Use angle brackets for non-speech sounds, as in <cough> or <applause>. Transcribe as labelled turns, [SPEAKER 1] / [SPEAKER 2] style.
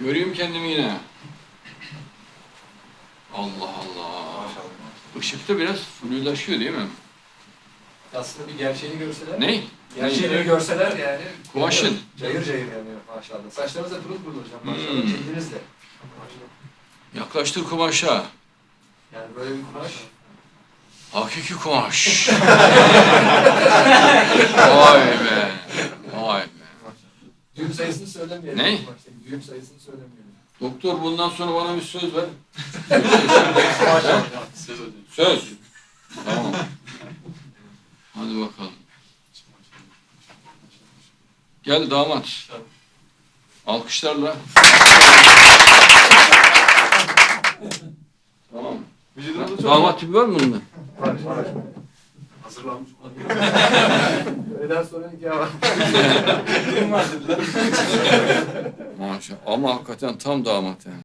[SPEAKER 1] Göreyim kendimi yine. Allah Allah. Işıkta biraz flulaşıyor değil mi?
[SPEAKER 2] Aslında bir gerçeğini görseler.
[SPEAKER 1] Ne?
[SPEAKER 2] Gerçeğini
[SPEAKER 1] Ne?
[SPEAKER 2] görseler yani.
[SPEAKER 1] Kumaşın.
[SPEAKER 2] Cayır cayır yanıyor maşallah. Saçlarınız da pırıl pırıl hocam maşallah.
[SPEAKER 1] Hmm.
[SPEAKER 2] Cildiniz de.
[SPEAKER 1] Yaklaştır kumaşa.
[SPEAKER 2] Yani böyle bir kumaş.
[SPEAKER 1] Hakiki kumaş. <laughs>
[SPEAKER 2] sayısını söylemeyelim.
[SPEAKER 1] Ne?
[SPEAKER 2] Düğüm sayısını söylemeyelim.
[SPEAKER 1] Doktor bundan sonra bana bir söz ver.
[SPEAKER 3] Söz. <laughs>
[SPEAKER 1] Söz. Tamam. Hadi bakalım. Gel damat. Alkışlarla. Tamam. Damat tipi var mı bunda?
[SPEAKER 3] Hazırlanmış. <laughs>
[SPEAKER 2] Öğleden sonra nikah <laughs> var.
[SPEAKER 1] Maşallah. Ama hakikaten tam damat yani.